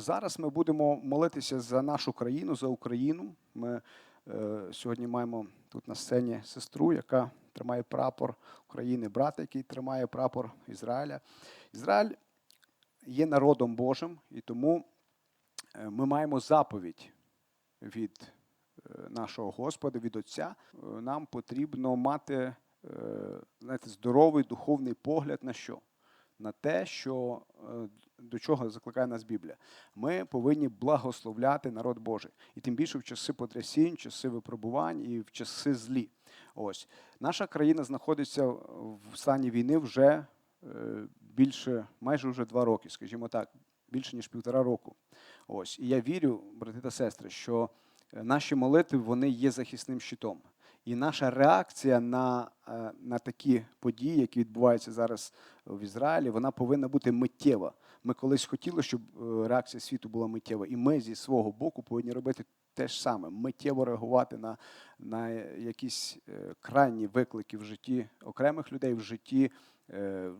Зараз ми будемо молитися за нашу країну, за Україну. Ми е, сьогодні маємо тут на сцені сестру, яка тримає прапор України, брата, який тримає прапор Ізраїля. Ізраїль є народом Божим, і тому е, ми маємо заповідь від е, нашого Господа, від Отця. Е, Нам потрібно мати знаєте, здоровий духовний погляд на що? На те, що до чого закликає нас Біблія. Ми повинні благословляти народ Божий. І тим більше в часи потрясінь, часи випробувань і в часи злі. Ось наша країна знаходиться в стані війни вже е, більше, майже вже два роки, скажімо так, більше ніж півтора року. Ось і я вірю, брати та сестри, що е, наші молитви вони є захисним щитом. І наша реакція на, е, на такі події, які відбуваються зараз в Ізраїлі, вона повинна бути миттєва. Ми колись хотіли, щоб е, реакція світу була миттєва, і ми зі свого боку повинні робити те ж саме, миттєво реагувати на, на якісь е, крайні виклики в житті окремих людей, в житті,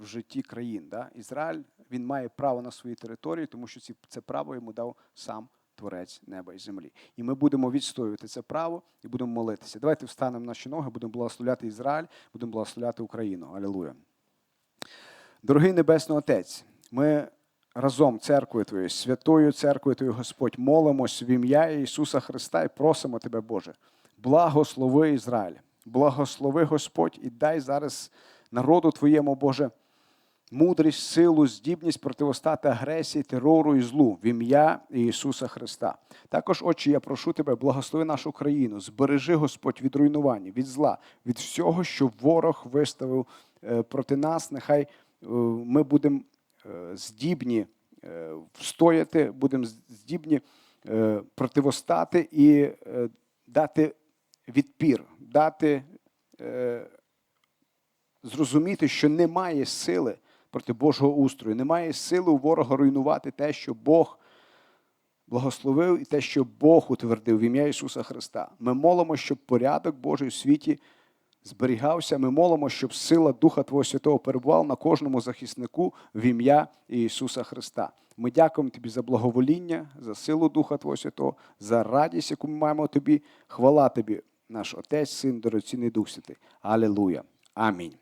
в житті країн. Да? Ізраїль він має право на свої території, тому що ці, це право йому дав сам Творець неба і землі. І ми будемо відстоювати це право і будемо молитися. Давайте встанемо наші ноги, будемо благословляти Ізраїль, будемо благословляти Україну. Алілуя. Дорогий Небесний Отець, ми разом церквою Твоєю, святою церквою Твоєю, Господь, молимось в ім'я Ісуса Христа і просимо Тебе, Боже. Благослови Ізраїль, благослови Господь і дай зараз народу Твоєму, Боже, мудрість, силу, здібність противостати агресії, терору і злу в ім'я Ісуса Христа. Також, Отче, я прошу Тебе, благослови нашу країну, збережи, Господь, від руйнування, від зла, від всього, що ворог виставив е, проти нас. Нехай е, ми будемо е, здібні встояти, будемо здібні противостати і дати відпір, дати зрозуміти, що немає сили проти Божого устрою, немає сили у ворога руйнувати те, що Бог благословив, і те, що Бог утвердив в ім'я Ісуса Христа. Ми молимо, щоб порядок Божий у світі зберігався. Ми молимо, щоб сила Духа Твого Святого перебувала на кожному захиснику в ім'я Ісуса Христа. Ми дякуємо Тобі за благовоління, за силу Духа Твого Святого, за радість, яку ми маємо Тобі. Хвала Тобі, наш Отець, Син, дорогоцінний Дух Святий. Алілуя. Амінь.